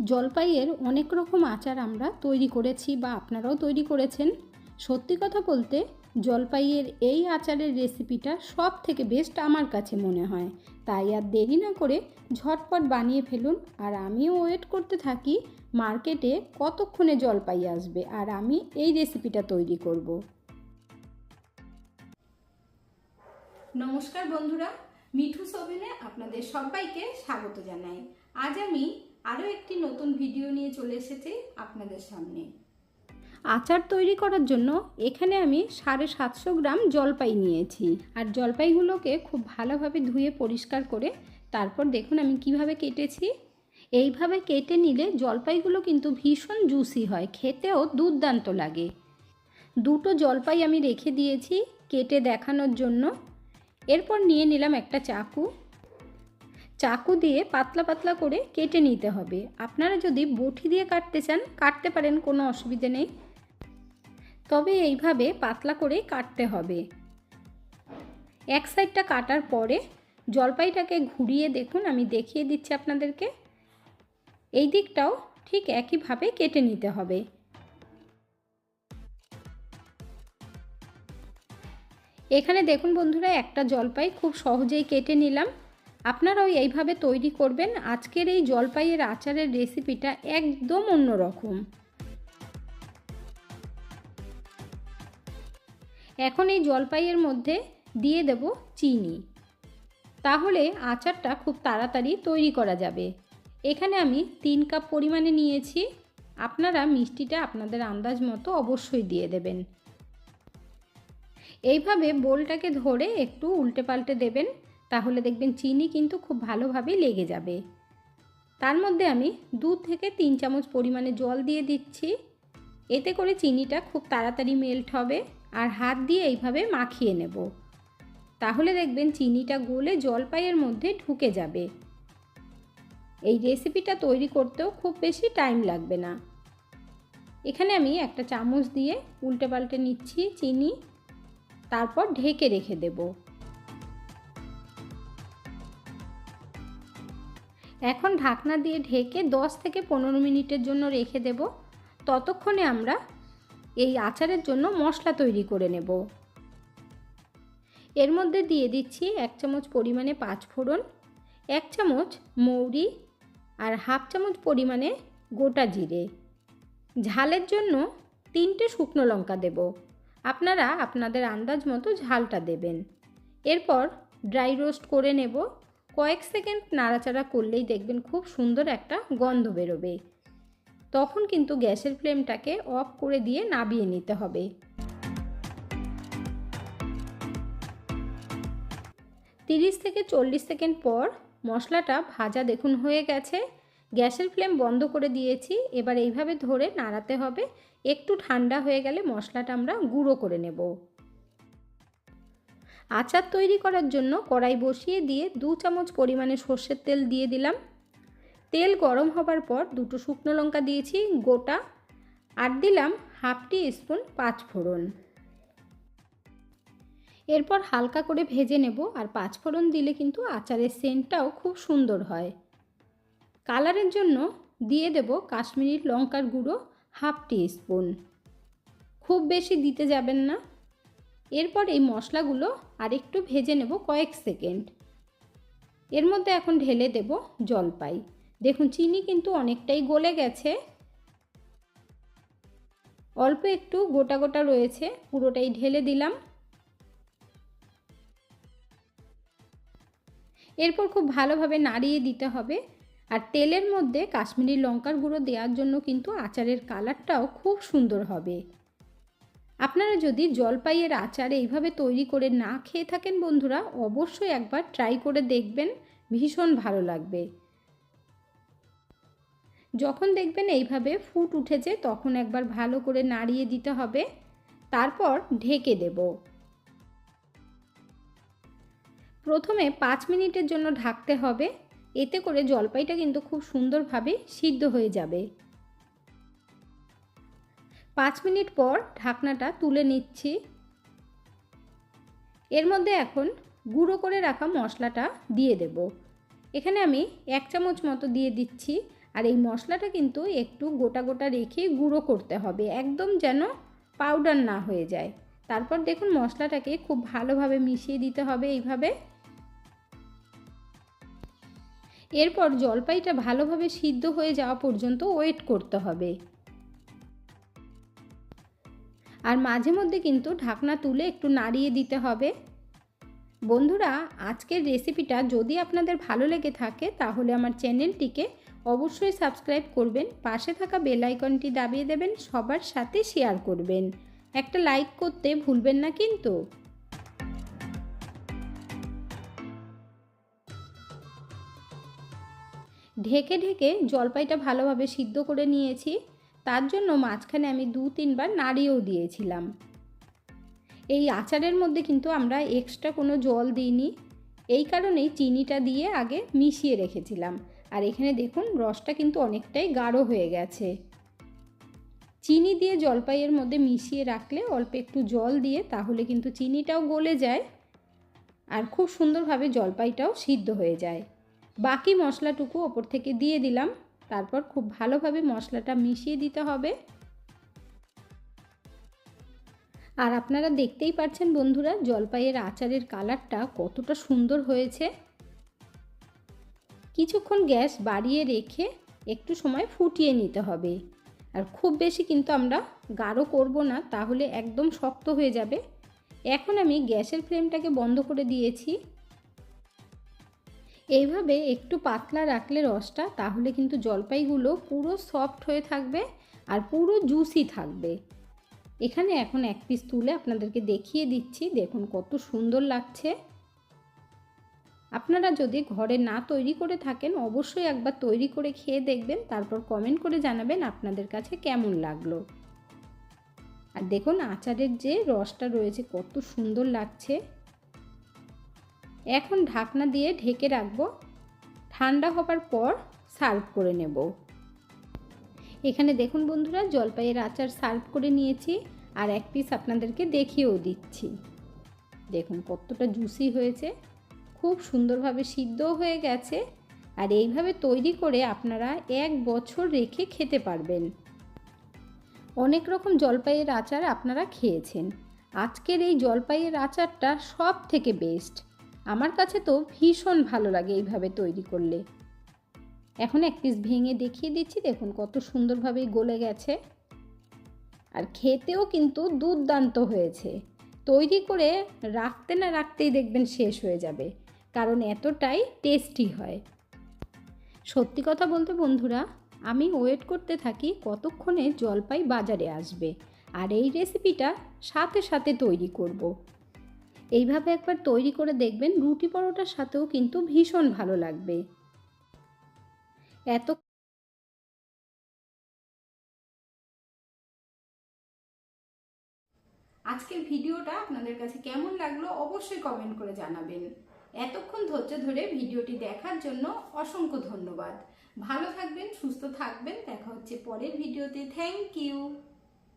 জলপাইয়ের অনেক রকম আচার আমরা তৈরি করেছি বা আপনারাও তৈরি করেছেন। সত্যি কথা বলতে, জলপাইয়ের এই আচারের রেসিপিটা সব থেকে বেস্ট আমার কাছে মনে হয়। তাই আর দেরি না করে ঝটপট বানিয়ে ফেলুন। আর আমিও ওয়েট করতে থাকি মার্কেটে কতক্ষণে জলপাই আসবে আর আমি এই রেসিপিটা তৈরি করব। নমস্কার বন্ধুরা, মিঠু সোভেনে আপনাদের সবাইকে স্বাগত জানাই। আজ আমি আরও একটি নতুন ভিডিও নিয়ে চলে এসেছি আপনাদের সামনে। আচার তৈরি করার জন্য এখানে আমি সাড়ে সাতশো গ্রাম জলপাই নিয়েছি। আর জলপাইগুলোকে খুব ভালোভাবে ধুয়ে পরিষ্কার করে তারপর দেখুন আমি কীভাবে কেটেছি। এইভাবে কেটে নিলে জলপাইগুলো কিন্তু ভীষণ জুসি হয়, খেতেও দুর্দান্ত লাগে। দুটো জলপাই আমি রেখে দিয়েছি কেটে দেখানোর জন্য। এরপর নিয়ে নিলাম একটা চাকু। চাকু দিয়ে পাতলা পাতলা করে কেটে নিতে হবে। আপনারা যদি বটি দিয়ে কাটতে চান, কাটতে পারেন, কোনো অসুবিধে নেই। তবে এইভাবে পাতলা করে কাটতে হবে। এক সাইডটা কাটার পরে জলপাইটাকে ঘুরিয়ে দেখুন, আমি দেখিয়ে দিচ্ছি আপনাদেরকে। এই দিকটাও ঠিক একইভাবে কেটে নিতে হবে। এখানে দেখুন বন্ধুরা, একটা জলপাই খুব সহজেই কেটে নিলাম। আপনারাও এইভাবে তৈরি করবেন। আজকের এই জলপাইয়ের আচারের রেসিপিটা একদম অন্যরকম। এখন এই জলপাইয়ের মধ্যে দিয়ে দেব চিনি। তাহলে আচারটা খুব তাড়াতাড়ি তৈরি করা যাবে। এখানে আমি তিন কাপ পরিমাণে নিয়েছি। আপনারা মিষ্টিটা আপনাদের আন্দাজ মতো অবশ্যই দিয়ে দেবেন। এইভাবে বোলটাকে ধরে একটু উল্টে পাল্টে দেবেন। তাহলে দেখবেন চিনি কিন্তু খুব ভালোভাবে লেগে যাবে। তার মধ্যে আমি দু থেকে তিন চামচ পরিমাণে জল দিয়ে দিচ্ছি। এতে করে চিনিটা খুব তাড়াতাড়ি মেল্ট হবে আর হাত দিয়ে এইভাবে মাখিয়ে নেব। তাহলে দেখবেন চিনিটা গলে জলপাইয়ের মধ্যে ঢুকে যাবে। এই রেসিপিটা তৈরি করতেও খুব বেশি টাইম লাগবে না। এখানে আমি একটা চামচ দিয়ে উল্টে পাল্টে নিচ্ছি চিনি। তারপর ঢেকে রেখে দেব। এখন ঢাকনা দিয়ে ঢেকে 10 থেকে পনেরো মিনিটের জন্য রেখে দেব। ততক্ষণে আমরা এই আচারের জন্য মশলা তৈরি করে নেব। এর মধ্যে দিয়ে দিচ্ছি এক চামচ পরিমাণে পাঁচ ফোড়ন, এক চামচ মৌরি আর হাফ চামচ পরিমাণে গোটা জিরে। ঝালের জন্য তিনটে শুকনো লঙ্কা দেব। আপনারা আপনাদের আন্দাজ মতো ঝালটা দেবেন। এরপর ড্রাই রোস্ট করে নেব। কয়েক সেকেন্ড নাড়াচাড়া করলেই দেখবেন খুব সুন্দর একটা গন্ধ বেরোবে। তখন কিন্তু গ্যাসের ফ্লেমটাকে অফ করে দিয়ে নাবিয়ে নিতে হবে। তিরিশ থেকে চল্লিশ সেকেন্ড পর মশলাটা ভাজা দেখুন হয়ে গেছে। গ্যাসের ফ্লেম বন্ধ করে দিয়েছি, এবার এইভাবে ধরে নাড়াতে হবে। একটু ঠান্ডা হয়ে গেলে মশলাটা আমরা গুঁড়ো করে নেব। আচার তৈরি করার জন্য কড়াই বসিয়ে দিয়ে দু চামচ পরিমাণে সর্ষের তেল দিয়ে দিলাম। তেল গরম হবার পর দুটো শুকনো লঙ্কা দিয়েছি, গোটা, আর দিলাম হাফ টি স্পুন পাঁচ ফোড়ন। এরপর হালকা করে ভেজে নেব, আর পাঁচ ফোড়ন দিলে কিন্তু আচারের সেন্টটাও খুব সুন্দর হয়। কালারের জন্য দিয়ে দেব কাশ্মীরি লঙ্কার গুঁড়ো হাফ টি স্পুন। খুব বেশি দিতে যাবেন না এরপর এই মশলাগুলো আরেকটু ভেজে নেব কয়েক সেকেন্ড। এর মধ্যে এখন ঢেলে দেব জলপাই। দেখুন, চিনি কিন্তু অনেকটাই গলে গেছে। অল্প একটু গোটা গোটা রয়েছে, পুরোটাই ঢেলে দিলাম। এরপর খুব ভালোভাবে নাড়িয়ে দিতে হবে। আর তেলের মধ্যে কাশ্মীরি লঙ্কার গুঁড়ো দেওয়ার জন্য কিন্তু আচারের কালারটাও খুব সুন্দর হবে। আপনারা যদি জলপাইয়ের আচার এইভাবে তৈরি করে না খেয়ে থাকেন বন্ধুরা, অবশ্যই একবার ট্রাই করে দেখবেন, ভীষণ ভালো লাগবে। যখন দেখবেন এইভাবে ফুট উঠেছে, তখন একবার ভালো করে নাড়িয়ে দিতে হবে। তারপর ঢেকে দেব। প্রথমে পাঁচ মিনিটের জন্য ঢাকতে হবে। এতে করে জলপাইটা কিন্তু খুব সুন্দরভাবে সিদ্ধ হয়ে যাবে। পাঁচ মিনিট পর ঢাকনাটা তুলে নিচ্ছি। এর মধ্যে এখন গুঁড়ো করে রাখা মশলাটা দিয়ে দেব। এখানে আমি এক চামচ মতো দিয়ে দিচ্ছি। আর এই মশলাটা কিন্তু একটু গোটা গোটা রেখে গুঁড়ো করতে হবে। একদম যেন পাউডার না হয়ে যায়। তারপর দেখুন মশলাটাকে খুব ভালোভাবে মিশিয়ে দিতে হবে এইভাবে। এরপর জলপাইটা ভালোভাবে সিদ্ধ হয়ে যাওয়া পর্যন্ত ওয়েট করতে হবে। আর মাঝে মধ্যে কিন্তু ঢাকনা তুলে একটু নাড়িয়ে দিতে হবে। বন্ধুরা, আজকের রেসিপিটা যদি আপনাদের ভালো লেগে থাকে, তাহলে আমার চ্যানেলটিকে অবশ্যই সাবস্ক্রাইব করবেন, পাশে থাকা বেল আইকনটি দাবিয়ে দেবেন, সবার সাথে শেয়ার করবেন। একটা লাইক করতে ভুলবেন না কিন্তু। ঢেকে ঢেকে জলপাইটা ভালোভাবে সিদ্ধ করে নিয়েছি। তার জন্য মাঝখানে আমি দু তিনবার নাড়িয়েও দিয়েছিলাম। এই আচারের মধ্যে কিন্তু আমরা এক্সট্রা কোনো জল দিইনি। এই কারণেই চিনিটা দিয়ে আগে মিশিয়ে রেখেছিলাম। আর এখানে দেখুন, রসটা কিন্তু অনেকটাই গাঢ় হয়ে গেছে। চিনি দিয়ে জলপাইয়ের মধ্যে মিশিয়ে রাখলে অল্প একটু জল দিয়ে তাহলে কিন্তু চিনিটাও গলে যায় আর খুব সুন্দরভাবে জলপাইটাও সিদ্ধ হয়ে যায়। বাকি মশলাটুকু ওপর থেকে দিয়ে দিলাম। তারপর খুব ভালোভাবে মশলাটা মিশিয়ে দিতে হবে। আর আপনারা দেখতেই পাচ্ছেন বন্ধুরা, জলপাইয়ের আচারের কালারটা কতটা সুন্দর হয়েছে। কিছুক্ষণ গ্যাস বাড়িয়ে রেখে একটু সময় ফুটিয়ে নিতে হবে। আর খুব বেশি কিন্তু আমরা গাঢ় করব না, তাহলে একদম শক্ত হয়ে যাবে। এখন আমি গ্যাসের ফ্লেমটাকে বন্ধ করে দিয়েছি। এইভাবে একটু পাতলা রাখলে রসটা, তাহলে কিন্তু জলপাইগুলো পুরো সফট হয়ে থাকবে আর পুরো জুসি থাকবে। এখানে এখন এক পিস তুলে আপনাদেরকে দেখিয়ে দিচ্ছি, দেখুন কত সুন্দর লাগছে। আপনারা যদি ঘরে না তৈরি করে থাকেন, অবশ্যই একবার তৈরি করে খেয়ে দেখবেন, তারপর কমেন্ট করে জানাবেন আপনাদের কাছে কেমন লাগল। আর দেখুন আচারের যে রসটা রয়েছে, কত সুন্দর লাগছে। এখন ঢাকনা দিয়ে ঢেকে রাখব। ঠান্ডা হবার পর সার্ভ করে নেব। এখানে দেখুন বন্ধুরা, জলপাইয়ের আচার সার্ভ করে নিয়েছি আর এক পিস আপনাদেরকে দেখিয়েও দিচ্ছি। দেখুন কতটা জুসি হয়েছে, খুব সুন্দরভাবে সিদ্ধও হয়ে গেছে আর এইভাবে তৈরি করে আপনারা এক বছর রেখে খেতে পারবেন। অনেক রকম জলপাইয়ের আচার আপনারা খেয়েছেন। আজকের এই জলপাইয়ের আচারটা সব থেকে বেস্ট আমার কাছে তো ভীষণ ভালো লাগে এইভাবে তৈরি করলে। এখন এক পিস ভেঙে দেখিয়ে দিচ্ছি, দেখুন কত সুন্দরভাবে গলে গেছে। আর খেতেও কিন্তু দুর্দান্ত হয়েছে। তৈরি করে রাখতে না রাখতেই দেখবেন শেষ হয়ে যাবে, কারণ এতটাই টেস্টি হয়। সত্যি কথা বলতে বন্ধুরা, আমি ওয়েট করতে থাকি কতক্ষণে জলপাই বাজারে আসবে, আর এই রেসিপিটা সাথে সাথে তৈরি করব। এইভাবে একবার তৈরি করে দেখবেন রুটি পরোটার সাথেও কিন্তু ভীষণ ভালো লাগবে। এত আজকের ভিডিওটা আপনাদের কাছে কেমন লাগল অবশ্যই কমেন্ট করে জানাবেন। এতক্ষণ ধৈর্য ধরে ভিডিওটি দেখার জন্য অসংখ্য ধন্যবাদ। ভালো থাকবেন, সুস্থ থাকবেন, দেখা হচ্ছে পরের ভিডিওতে। Thank you.